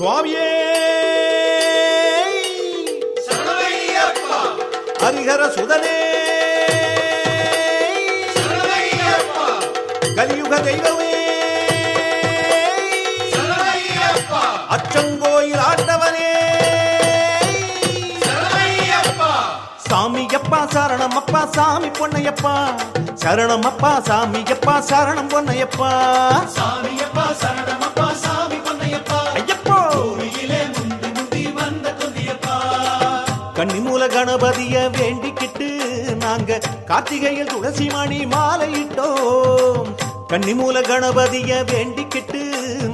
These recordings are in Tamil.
சுவாமியே! ஹரிஹர சுதனே! கலியுக தெய்வமே! அச்சங்கோயில் ஆட்டவனே சாமியப்பா சரணம் அப்பா சாமி பொன்னையப்பா! சரணம் அப்பா சாமியப்பா சரணம் பொன்னையப்பா! சாமியப்பா சரணம் மூல கணபதிய வேண்டிக்கிட்டு நாங்க கார்த்திகையில் துளசி மணி மாலையிட்டோம். கன்னிமூல கணபதிய வேண்டிக்கிட்டு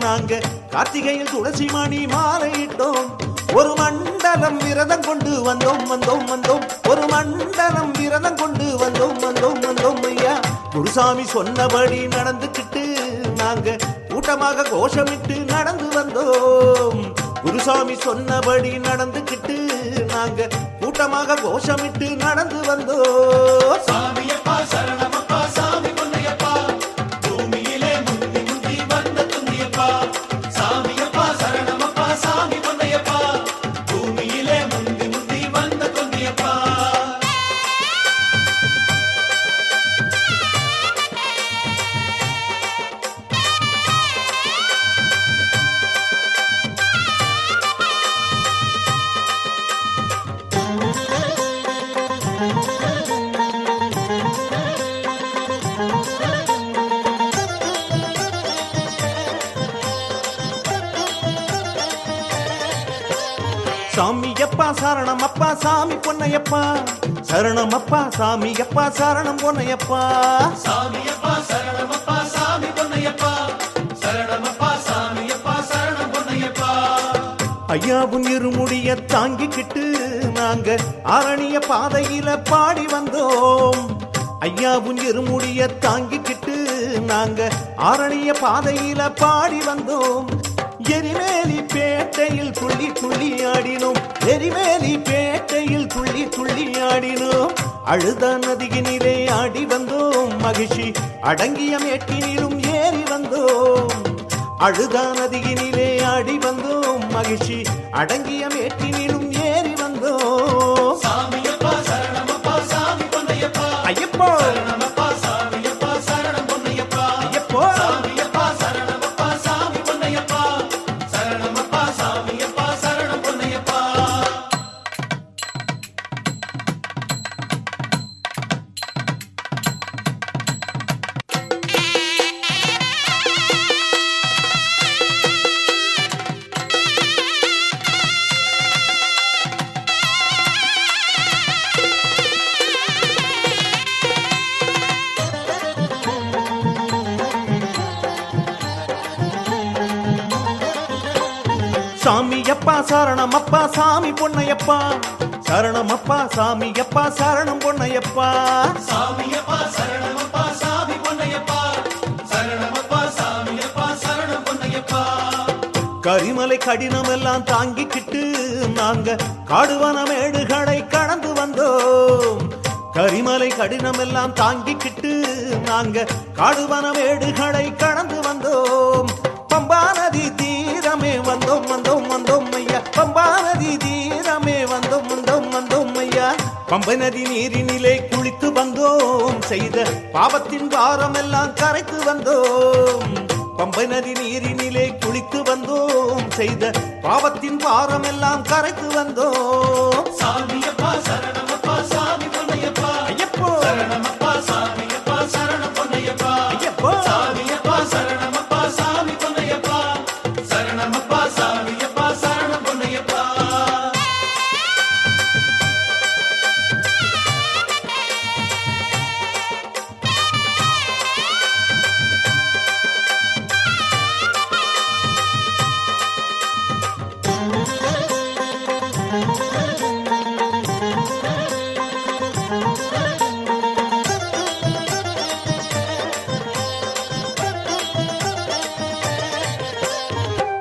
நாங்க கார்த்திகையில் துளசி மணி மாலையிட்டோம். ஒரு மண்டலம் விரதம் கொண்டு வந்தோம் வந்தோம் வந்தோம். ஒரு மண்டலம் விரதம் கொண்டு வந்தோம் வந்தோம் வந்தோம் ஐயா. குருசாமி சொன்னபடி நடந்துக்கிட்டு நாங்க கூட்டமாக கோஷமிட்டு நடந்து வந்தோம். குருசாமி சொன்னபடி நடந்துக்கிட்டு நாங்க கூட்டமாக கோஷமிட்டு நடந்து வந்தோ சாமி சாமியப்பா சரணம் அப்பா சாமி பொன்னையப்பா. சரணம் அப்பா சாமி சாமியப்பா சரணம் பொன்னையப்பா. சாமியப்பா சரணமப்பா சாமி பொன்னையப்பா. ஐயாவும் இருமுடிய தாங்கிக்கிட்டு நாங்க ஆரணிய பாதையில பாடி வந்தோம். ஐயாவும் இருமுடிய தாங்கிக்கிட்டு நாங்க ஆரணிய பாதையில பாடி வந்தோம். எரிமேலி பேட்டையில் துள்ளி துள்ளி ஆடினோம். எரிமேலி பேட்டையில் துள்ளி துள்ளி ஆடினோம். அழுத நதியினிலே ஆடி வந்தோம். மகிழ்ச்சி அடங்கிய மேட்டினிலும் ஏறி வந்தோம். அழுதா நதியினிலே ஆடி வந்தோம் மகிழ்ச்சி. அடங்கிய மேட்டினிலும் சரணம் அப்பா சாமி பொன்னையப்பா. சரணம் அப்பா சாமியப்பா சரணம் பொன்னையப்பா. சாமியப்பா சரணமப்பா சாமி பொன்னையப்பா. சரணமப்பா சாமியப்பா சரணம் பொன்னையப்பா. கரிமலை கடினம் எல்லாம் தாங்கிக்கிட்டு நாங்க காடுவன மேடுகளை கடந்து வந்தோம். கரிமலை கடினம் எல்லாம் தாங்கிக்கிட்டு நாங்க காடுவன மேடுகளை கடந்து வந்தோம். பம்ப நதி நீரினிலே குளித்து வந்தோம். செய்த பாவத்தின் பாரம் எல்லாம் கரைத்து வந்தோம். பம்ப நதி நீரினிலே குளித்து வந்தோம். செய்த பாவத்தின் பாரம் எல்லாம் கரைத்து வந்தோம். சாமியப்பா சரணமப்பா சாமி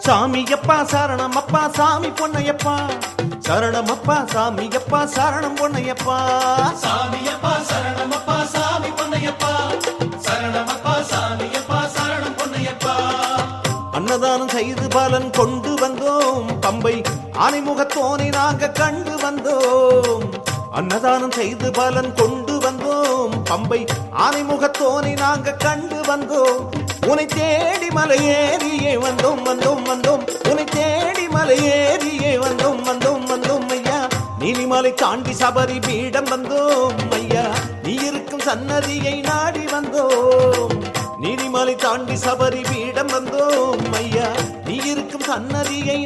சாமியப்பா சரணம் அப்பா சாமி பொன்னையப்பா. சரணம் அப்பா சாமியப்பா சரணம் பொன்னையப்பா. சாமியப்பா சரணமப்பா சாமி பொன்னையப்பா. சரணமப்பா சாமியப்பா சரணம் பொன்னையப்பா. அன்னதானம் செய்து பலன் கொண்டு வந்தோம். பம்பை ஆனைமுகத்தோனை நாங்க கண்டு வந்தோம். அன்னதானம் செய்து பலன் கொண்டு வந்தோம். பம்பை ஆனைமுகத்தோனை நாங்க கண்டு வந்தோம். உனை தேடி மலையேறியே வந்தோம் வந்தோம் வந்தோம். உனை தேடி மலையேறியே வந்தோம் வந்தோம் வந்தோம் ஐயா. நீலிமலை தாண்டி சபரி பீடம் வந்தோம் ஐயா. நீ இருக்கும் சன்னதியை நாடி வந்தோம். நீலிமலை தாண்டி சபரி பீடம் வந்தோம் ஐயா. நீ இருக்கும் சன்னதியை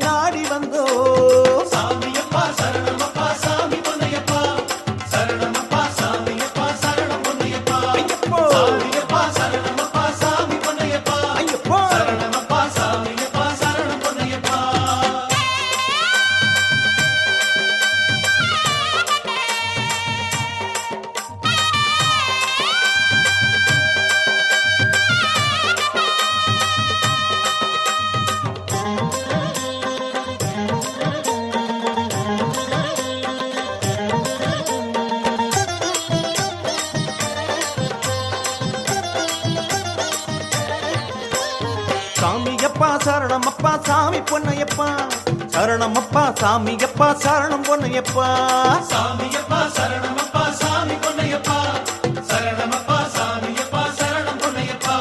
சரணமப்பா சாமி பொன்னையப்பா. சரணமப்பா சாமியப்பா சரணம் பொன்னையப்பா. சாமியப்பா சரணமப்பா சாமி பொன்னையப்பா. சரணமப்பா சாமியப்பா சரணம் பொன்னையப்பா.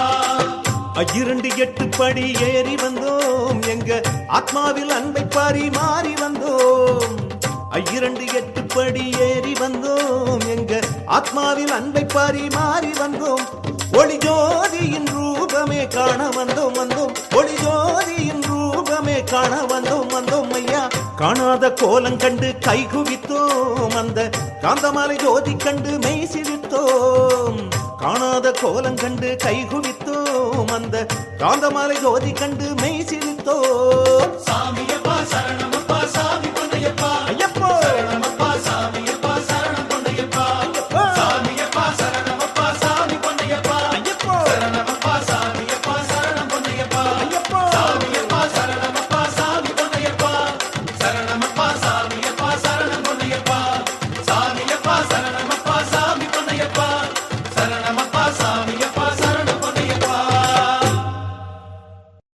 இரண்டு எட்டு படி ஏறி வந்தோம். எங்க ஆத்மாவில் அன்பை பரிமாறி வந்தோம். இரண்டு எட்டு படி ஏறி வந்தோம். எங்க ஆத்மாவில் அன்பை பரிமாறி வந்தோம். ஒளி ஜோதியின் ரூபமே காண வந்தோம் வந்தோம் ஒளி ஜோதியின் ரூபமே காண வந்தோம் வந்தோம் ஐயா. காணாத கோலம் கண்டு கை குவித்தோம் அந்த காந்தமாலை ஜோதி கண்டு மெய் சிரித்தோம். காணாத கோலம் கண்டு கை குவித்தோம் அந்த காந்தமாலை ஜோதி கண்டு மெய் சிரித்தோம்.